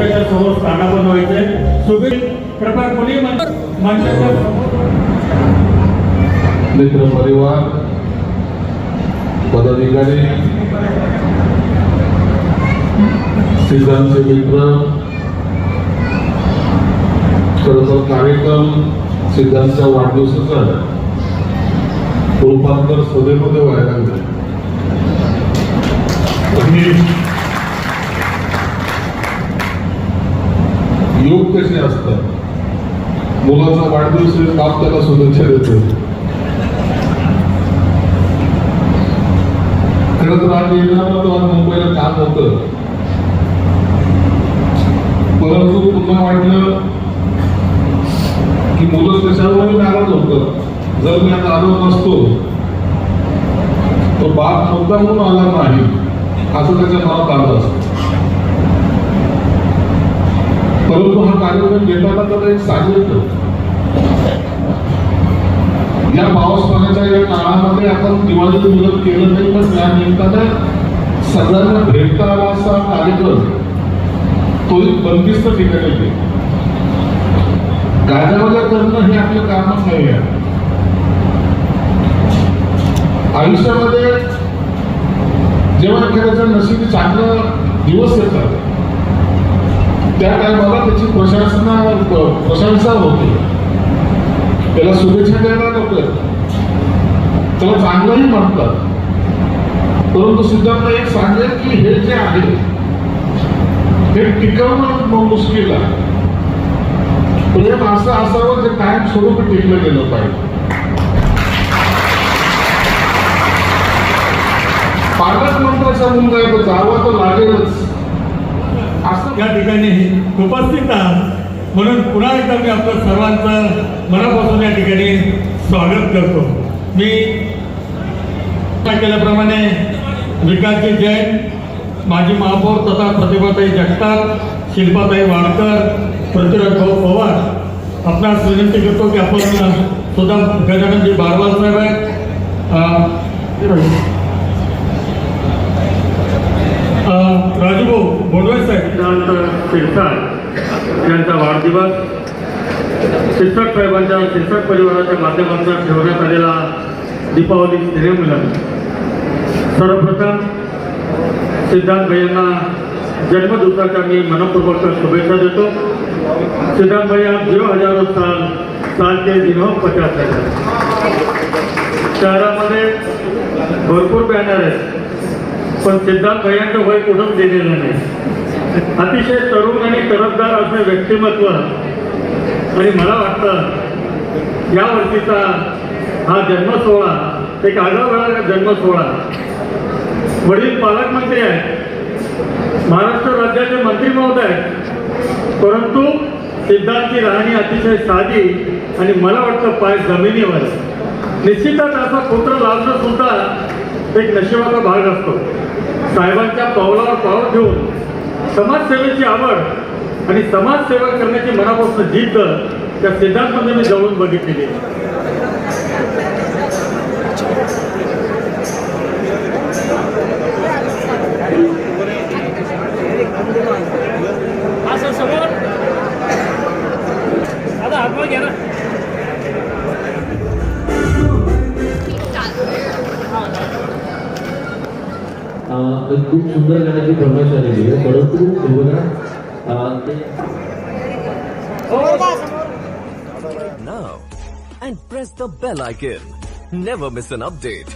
समोर स्थानापन्न व्हायचे शुभेच्छा कृपया कोणी मंचाच्या मित्र परिवार पदाधिकारी सिद्धांतचे मित्र खरं तर कार्यक्रम सिद्धांतच्या वाढदिवसाचा रूपांतर सभेमध्ये व्हायला लागले लोक कसे असतात? मुलाचा वाढदिवस बाप त्याला शुभेच्छा देतो. खरं तर आज येणार आज मुंबईला काम होतं. परंतु पुन्हा वाटलं की मुलं कशावर नाराज होतं जर मी आता आलो नसतो तो बाप मुद्दा म्हणून आला नाही असं त्याच्या मनात आलं असतं. परंतु हा कार्यक्रम घेताना त्याला एक सांगितलं. या पाऊस पाण्याच्या या काळामध्ये आपण दिवाळीत मिलन केलं नाही पण त्या निमित्तानं सगळ्यांना भेटता आला असा कार्यक्रम तो एक बंदिस्त ठिकाणी केला गाजावाजा करणं हे आपलं कामच नाही आहे. आयुष्यामध्ये जेव्हा एखाद्याच्या नशिबी चांगलं दिवस येतात. त्या टायमाला त्याची प्रशासना प्रशंसा होते. त्याला शुभेच्छा द्यायला नको त्याला चांगलंही म्हणतात. परंतु सिद्धांत एक सांगेल की हे जे आहे हे टिकवणं मुश्किल आहे. प्रेम असं असावं जे कायम स्वरूपी टिकलं गेलं पाहिजे. पालक मंत्र्याचा मुलगा आहे तो जावा तो लागेलच. या ठिकाणी उपस्थित आहात. म्हणून पुन्हा एकदा मी आपलं सर्वांचं मनापासून या ठिकाणी स्वागत करतो. मी केल्याप्रमाणे विकासजी जैन माजी महापौर तथा प्रतिभाताई जगताप शिल्पाताई वाडकर पृथ्वीराज भाऊ पवार आपणास विनंती करतो की आपण सुद्धा गजाननजी बारवाल साहेब आहेत. शिरसाट यांचा वाढदिवस. शिक्षक साहेबांच्या शिक्षक परिवाराच्या माध्यमातून ठेवण्यात आलेला दीपावली सिनेमिलन सर्वप्रथम सिद्धांत भैयांना जन्मदिवसाच्या मी मनपूर्वक शुभेच्छा देतो. सिद्धांत भैया जीव हजारो साल साल के हो पचास हजार शहरामध्ये भरपूर बॅनर आहेत. पण सिद्धांत भैयांचं वय कुठंच दिलेलं नाही. अतिशय तरुण आणि तरफदार असं व्यक्तिमत्व. आणि मला वाटतं या वर्षीचा हा जन्मसोहळा एक आगळा जन्मसोहळा वडील पालकमंत्री आहेत महाराष्ट्र राज्याचे मंत्री महोदय आहेत. परंतु सिद्धांतची राहणी अतिशय साधी आणि मला वाटतं पाय जमिनीवर. निश्चितच असा पुत्र लाभणं सुद्धा एक नशिबाचा भाग असतो. साहेबांच्या पावलावर पाऊल घेऊन समाजसेवेची आवड आणि समाजसेवा करण्याची मनापासून जिद्द त्या सिद्धांतमध्ये मी जवळून बघितलेली आहे. अं, एक खूप सुंदर गाण्याची फरमाईश आलेली आहे परंतु हे बघा अं, ते now and press the bell icon. Never miss an update.